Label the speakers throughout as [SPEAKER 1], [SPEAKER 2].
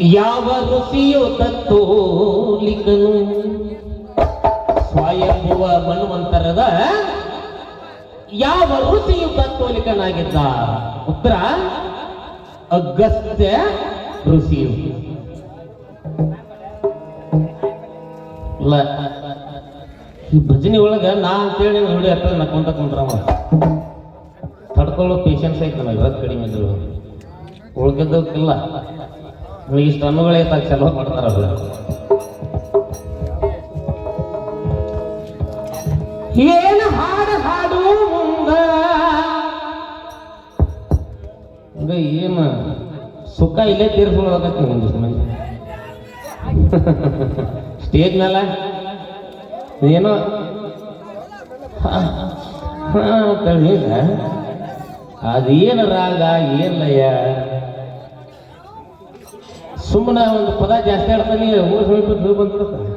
[SPEAKER 1] ಯಾವ ಋಷಿಯು ತತ್ತೋಲಿಕನು ಸ್ವಯಂಭುವ ಮನ್ವಂತರದ ಯಾವ ಋಷಿಯು ತತ್ತೋಲಿಕನಾಗಿದ್ದ ಉತ್ತರ, ಅಗಸ್ತ್ಯ ಋಷಿಯು. ಇಲ್ಲ. ಈ ಭಜನೆ ಒಳಗ ನಾ ಅಂತೇಳಿ ನೋಡಿ ನಾ ನಕ್ಕೊಂತ ಕುಂದ್ರವ ತಡ್ಕೊಳ್ಳೋ ಪೇಷನ್ಸ್ ಐತೆ ನನಗೆ ಇವತ್ತು ಕಡಿಮೆ ಇದ್ರು. ಉಳ್ಕಿದ್ದಕ್ಕಿಲ್ಲ ಇಷ್ಟು ಹಣ್ಣುಗಳೇ ತಾಗ ಚಲೋ ಮಾಡ್ತಾರ ಏನು ಹಾಡು ಹಾಡು ಮುಂದ? ಹಂಗ ಏನು ಸುಖ ಇಲ್ಲೇ ತೀರ್ಸ್ಕೊಳ್ಬೇಕಂತ ಒಂದಿಷ್ಟು ಮಂದಿ. ಸ್ಟೇಜ್ ಮೇಲೆ ಏನೋ ಈಗ ಅದೇನು ರಾಗ ಏನ್ ಲಯ? ಸುಮ್ಮನೆ ಒಂದು ಪದ ಜಾಸ್ತಿ ಆಡ್ತಾನೆ ಊರು ಸಮೀಪ ನೀವು ಬಂದ್ಬಿಡ್ತಾನೆ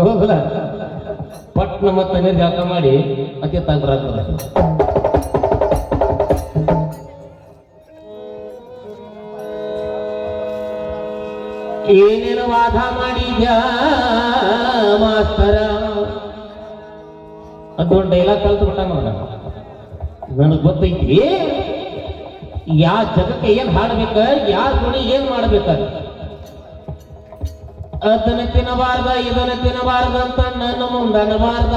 [SPEAKER 1] ಹೌದಲ್ಲ ಪಟ್ನ ಮತ್ತೆ ನೀರು ಜಳಕ ಮಾಡಿ ಅತಿ ತಗ್ಬರಾಗ್ತದೆ ಏನೇನು ವಾದ ಮಾಡಿದ್ಯ, ಮಾಸ್ತರ? ಅದೊಂದು ಡೈಲಾಗ್ ಕಲ್ತು ಬಿಟ್ಟ ನನಗೆ ಗೊತ್ತೈತಿ. ಯಾ ಜಗಕ್ಕೆ ಏನ್ ಹಾಡ್ಬೇಕ ಯಾರ ಗುಣಿ ಏನ್ ಮಾಡ್ಬೇಕ ಅದನ್ನ ತಿನ್ನಬಾರ್ದ ಇದನ್ನ ತಿನ್ನಬಾರ್ದ ಅಂತ ನನ್ನ ಮುಂದೆ ಅನ್ನಬಾರ್ದ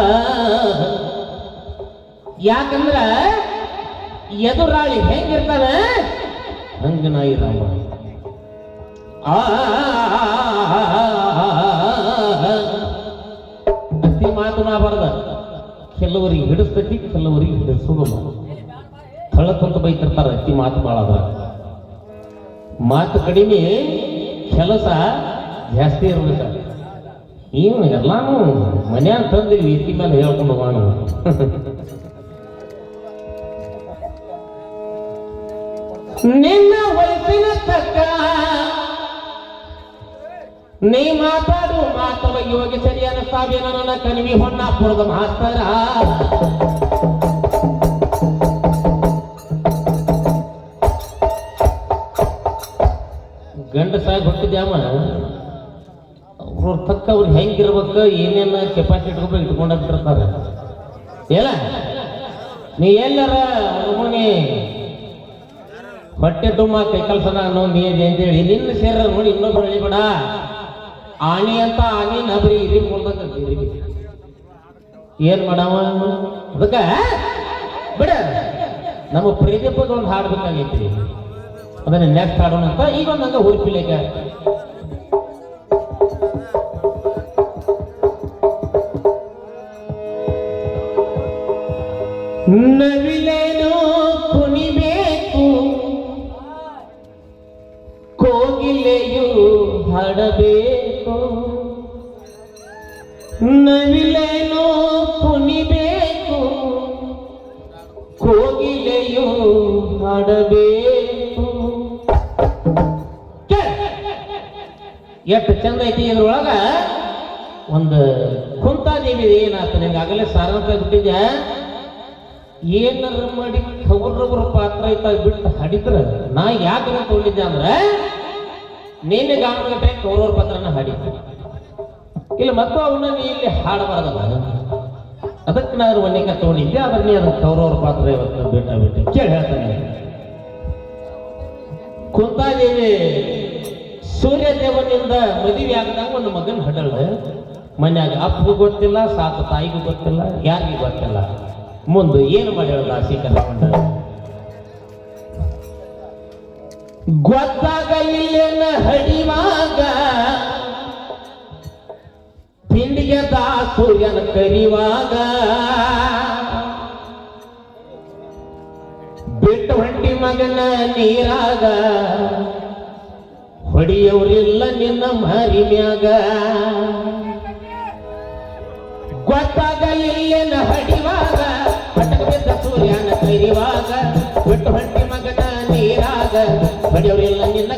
[SPEAKER 1] ಯಾಕಂದ್ರ ಎದುರಾಳಿ ಹೆಂಗಿರ್ತಾನ ಹಂಗ ನಾಯಿ ರಾಮ ಆ ಅತಿ ಮಾತನಾಡಬಾರ್ದ ಕೆಲವರಿಗೆ ಹಿಡಿಸ್ತೈತಿ ಕೆಲವರಿಗೆ ಹಿಡಿಸೋದಿಲ್ಲ ಥಳಕ್ಕಂತ ಬೈತಿರ್ತಾರೆ ಅತಿ ಮಾತು ಭಾಳ ಅದ ಮಾತು ಕಡಿಮೆ ಕೆಲಸ ಜಾಸ್ತಿ ಇರ್ಬೇಕ. ಏನು ಎಲ್ಲಾನು ಮನ್ಯಾಗ ತಂದಿರಿ ಎತ್ತಿ ಮೇಲೆ ಹೇಳ್ಕೊಂಡು ಹೋಗೋಣ ನಿನ್ನ ವಯಸ್ಸಿನ ತಕ್ಕ ನೀ ಮಾತಾಡು ಮಾತು ಬಗ್ಗೆ ಸರಿಯಾದ ಸಾವಿರ ನನ್ನ ಕಣಿವಿ ಹೊನ್ನಾಪುರದ ಮಾಸ್ತರ. ಗಂಡಸಾಗಿ ಹುಟ್ಟಿದ್ಯಾಮ ಅವ್ರ ತಕ್ಕ ಅವ್ರು ಹೆಂಗಿರ್ಬೇಕು, ಏನೇನು ಕೆಪಾಸಿಟಿ ಇಟ್ಕೊಂಡು ಬಿಟ್ಟಿರ್ತಾರೆ. ಎಲ್ಲ ನೀ ಎಲ್ಲರ ನಮೂನಿ ಹೊಟ್ಟೆ ತುಂಬ ಕೈ ಕಲ್ಸನ ಅನ್ನೋ ನೀ ಅಂತೇಳಿ ನಿನ್ನ ಸೇರ ನೋಡಿ ಇನ್ನೊಬ್ರು ಹೇಳಿಬೇಡ ಆನಿ ಅಂತ ಆನಿ ನಬರಿ ಇರಿ ಮುಲ್ದಾಗ ಏನ್ ಮಾಡವ? ಅದಕ್ಕ, ಬಿಡ. ನಮ್ಮ ಪ್ರೇದೀಪದ ಒಂದು ಹಾಡ್ಬೇಕಾಗೈತಿ ಅದನ್ನ ನೆಕ್ಸ್ಟ್ ಹಾಡೋಣ ಅಂತ ಈಗ ಒಂದು ಹಂಗ ಹುರುಪಿಲೇಕ ನವಿಲೇನು ಕುಣಿಬೇಕು ಕೋಗಿಲೆಯು ಹಾಡಬೇಕು. ನವಿಲೇನು ಕುಣಿಬೇಕು ಕೋಗಿಲೆಯು ಹಾಡಬೇಕು. ಎಷ್ಟು ಚಂದ ಐತಿ ಇದ್ರೊಳಗ? ಒಂದು ಕುಂತಾದೇವಿ ಏನಾತ ನಿಂಗೆ ಆಗಲೇ ಸಾರಂತ ಬಿಟ್ಟಿದ್ಯಾ ಏನಾರ ಮಾಡಿ ಕೌರವರ ಪಾತ್ರ ಐತ ಬಿಟ್ಟು ಹಡಿದ್ರ? ನಾ ಯಾಕೆ ತಗೊಂಡಿದ್ದೆ ಅಂದ್ರೆ ನೀನೆ ಗಾಮಗಟ್ಟೆ ಕೌರವ್ರ ಪಾತ್ರನ ಹಾಡಿದ್ದೆ. ಇಲ್ಲ, ಮತ್ತು ಅವನ್ನ ನೀ ಇಲ್ಲಿ ಹಾಡಬಾರ್ದಲ್ಲ? ಅದಕ್ಕೆ ನಾನು ಒನ್ನಿಕ ತಗೊಂಡಿದ್ದೆ, ಆದ್ರೆ ನೀ ಅದಕ್ಕೆ ಕೌರವ್ರ ಪಾತ್ರ ಇವತ್ತು ಬಿಟ್ಟ ಬಿಟ್ಟೆ. ಕೇಳಿ ಹೇಳ್ತಾನೆ. ಕುಂತಾದೇವಿ ಸೂರ್ಯ ದೇವನಿಂದ ಮದುವೆ ಆಗದಾಗ ಒಂದು ಮಗನ ಹಡಲ್. ಮನ್ಯಾಗ ಅಪ್ಪಗೂ ಗೊತ್ತಿಲ್ಲ, ಸಾಕು ತಾಯಿಗೂ ಗೊತ್ತಿಲ್ಲ, ಯಾರಿಗೂ ಗೊತ್ತಿಲ್ಲ. ಮುಂದೆ ಏನು ಮಾಡಿ ಹೇಳಲ್ಲ ಆಸೆ ಕರ್ಕೊಂಡ ಗೊತ್ತಾಗಲಿಲ್ಲ ಹಡಿವಾಗ, ತಿಂಡಿಗೆ ದಾ ಸೂರ್ಯನ ಕರಿವಾಗ. ಬಿಟ್ಟು ಹೊಂಟಿ ಮಗನ ನೀರಾಗ. ಹೊಡಿಯವ್ರಿಲ್ಲ ನಿನ್ನ ಮಾರಿ ಮ್ಯಾಗ. ಗೊತ್ತಾಗಲಿಲ್ಲ ಹಡಿವಾಗ ಪಟಕ ಸೂರ್ಯನ ಕರಿವಾಗ, ಬಿಟ್ಟು ಹೊಂಟಿ ಮಗನ ನೀರಾಗ. ಬಡಿಯವ್ರಿಲ್ಲ ನಿನ್ನ